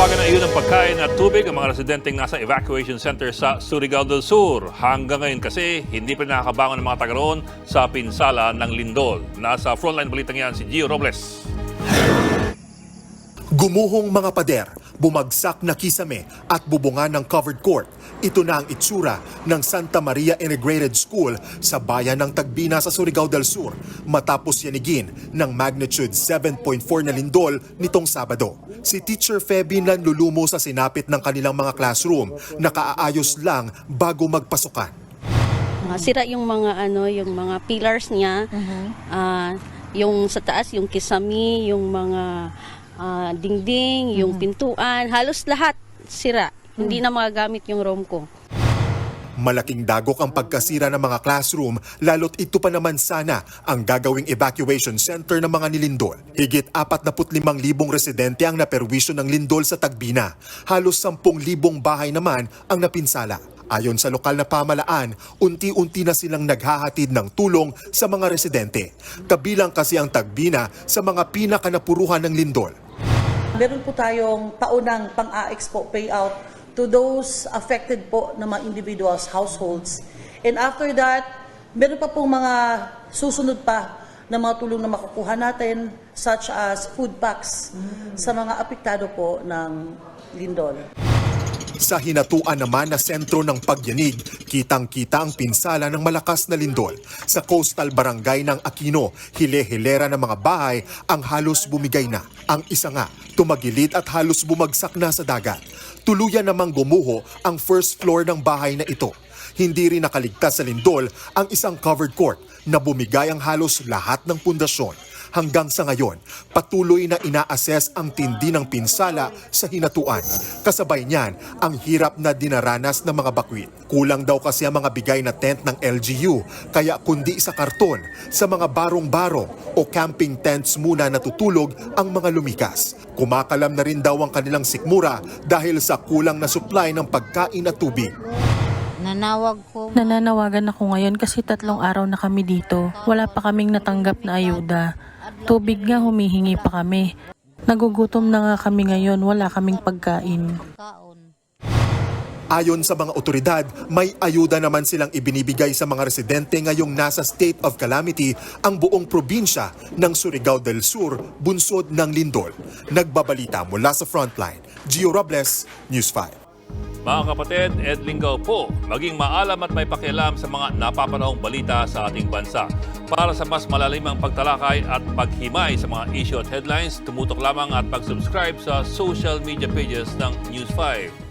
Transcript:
Nanawagan na iyon ng pagkain at tubig ang mga residenteng nasa evacuation center sa Surigao del Sur. Hanggang ngayon kasi, hindi pa nakakabangon ng mga taga roon sa pinsala ng lindol. Nasa frontline balitang yan si Gio Robles. Gumuhong mga pader, bumagsak na kisame at bubungan ng covered court. Ito na ang itsura ng Santa Maria Integrated School sa bayan ng Tagbina sa Surigao del Sur matapos yanigin ng magnitude 7.4 na lindol nitong Sabado. Si Teacher Feby nanlulumo sa sinapit ng kanilang mga classroom na kaaayos lang bago magpasukan. Mga sira yung mga ano, yung mga pillars niya. Ah, yung sa taas, yung kisami, yung mga ah, dingding, yung pintuan, halos lahat sira. Hindi na magagamit yung room ko. Malaking dagok ang pagkasira ng mga classroom, lalo't ito pa naman sana ang gagawing evacuation center ng mga nilindol. Higit 45,000 residente ang naperwisyo ng lindol sa Tagbina. Halos 10,000 bahay naman ang napinsala. Ayon sa lokal na pamalaan, unti-unti na silang naghahatid ng tulong sa mga residente. Kabilang kasi ang Tagbina sa mga pinakanapuruhan ng lindol. Meron po tayong paunang pang-a-expo payout to those affected po na mga individuals, households. And after that, meron pa pong mga susunod pa na mga tulong na makukuha natin such as food packs sa mga apektado po ng lindol. Sa hinatuan naman na sentro ng pagyanig, kitang-kita ang pinsala ng malakas na lindol. Sa coastal barangay ng Aquino, hile-hilera ng mga bahay ang halos bumigay na. Ang isa nga, tumagilid at halos bumagsak na sa dagat. Tuluyan namang gumuho ang first floor ng bahay na ito. Hindi rin nakaligtas sa lindol ang isang covered court na bumigay ang halos lahat ng pundasyon. Hanggang sa ngayon, patuloy na ina-assess ang tindi ng pinsala sa hinatuan. Kasabay niyan, ang hirap na dinaranas ng mga bakwit. Kulang daw kasi ang mga bigay na tent ng LGU, kaya kundi sa karton, sa mga barong-baro o camping tents muna natutulog ang mga lumikas. Kumakalam na rin daw ang kanilang sikmura dahil sa kulang na supply ng pagkain at tubig. Nanawag ko. Nananawagan ako ngayon kasi tatlong araw na kami dito. Wala pa kaming natanggap na ayuda. Tubig nga humihingi pa kami. Nagugutom na nga kami ngayon, wala kaming pagkain. Ayon sa mga otoridad, may ayuda naman silang ibinibigay sa mga residente ngayong nasa state of calamity ang buong probinsya ng Surigao del Sur, bunsod ng Lindol. Nagbabalita mula sa frontline, Gio Robles, News 5. Mga kapatid, Ed Lingaw po, maging maalam at may pakialam sa mga napapanahong balita sa ating bansa. Para sa mas malalimang pagtalakay at paghimay sa mga issue at headlines, tumutok lamang at pag-subscribe sa social media pages ng News 5.